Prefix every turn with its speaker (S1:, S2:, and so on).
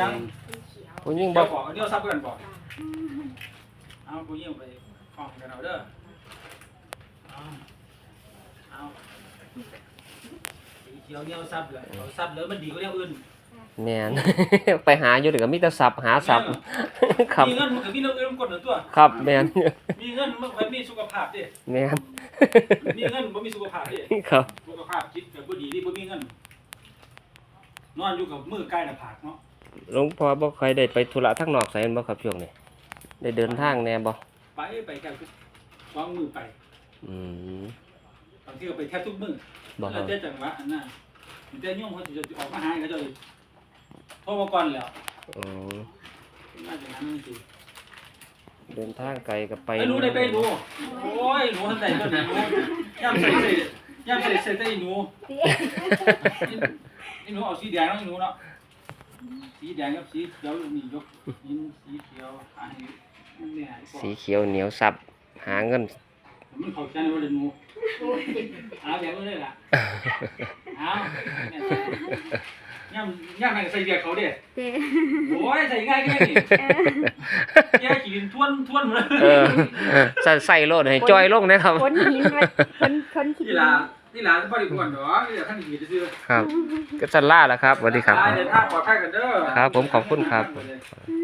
S1: ยัง
S2: ผู้หญิงบ
S1: เดี๋
S2: อยก
S1: วบอกเดี๋ยวซับกันบอกเอาผู้หญิงไปฟ้องกันเอาเด้อเอาเอาสีเขียวเนี่ยเอาซับเลยเอาซับเลยมันดีกว่าอย่างอื่น
S2: แม่น ไปหาอยู่เดี๋ยวก็มีแต่สับหาสับครับ
S1: มีเงินมันก็มีเรื่องอื่นกดหนึ่งตัว
S2: ครับแม่น
S1: มีเงินมันก็มีสุขภาพดิ
S2: แม่น
S1: มีเงินบ่มีสุขภาพดิ
S2: ครับ
S1: สุขภาพจิตก็บ่ดีดิบ่มีเงิน นอนอยู่กับมือใกล้หน้าผากเนาะ
S2: หลวงพ่อบ่ค่อยได้ไปธุระทางนอกไสแม่นบ่ครับช่วงนี้ได้เดินทางแหน่บ่
S1: ไปไปแค่สองมือไป
S2: อืม
S1: บางทีก็ไปแทบทุกมือ
S2: บ่ค
S1: แล้
S2: รั
S1: ว
S2: บ
S1: แต่จังหวะอันนั้นแต่โยมเขาจะออกมาหาเขาจะโทรมาก่อนแล้ว
S2: อ๋อ
S1: น่าจะนั้นจริง
S2: เดินทางไกลก็ไป
S1: ไปหนูได้ไปหนูโอ้ยหนูทันใดก็หนูย่ำใส่ใส่ ย่ำใส่ใส่ใส่หนูนี่หนูเอาสีแดงแล้วหนูเนาะสีแดงกับสีเขียวนี่ยกยินสีเขียวหาให้เนี่ย
S2: สีเขียวเหนียวสับ หาเงิน
S1: มันเข้าใจว่าหนูเอาแบบนี้เลยล่ะเอาย่ำย่ำไหนใส่เบียร์เขาเด้
S3: เจ๊
S1: โอ้ยใส่ง่ายแค่นี้แกกินทวนทวนเลย
S2: เออใส่ใส่โลดให้จอยลงนะครับ
S3: คนหินมาคนคนขี้
S1: นี่ล่ะนี่ล่ะบ่ได้กวนดอกนี่ล่ะท่านอีกซื่อ
S2: ครับก็สันล่าแล้วครับสวัสดีครับ
S1: เดินทางปลอดภัยกันเด้อ
S2: ครับผมขอบคุณครับ
S3: หิน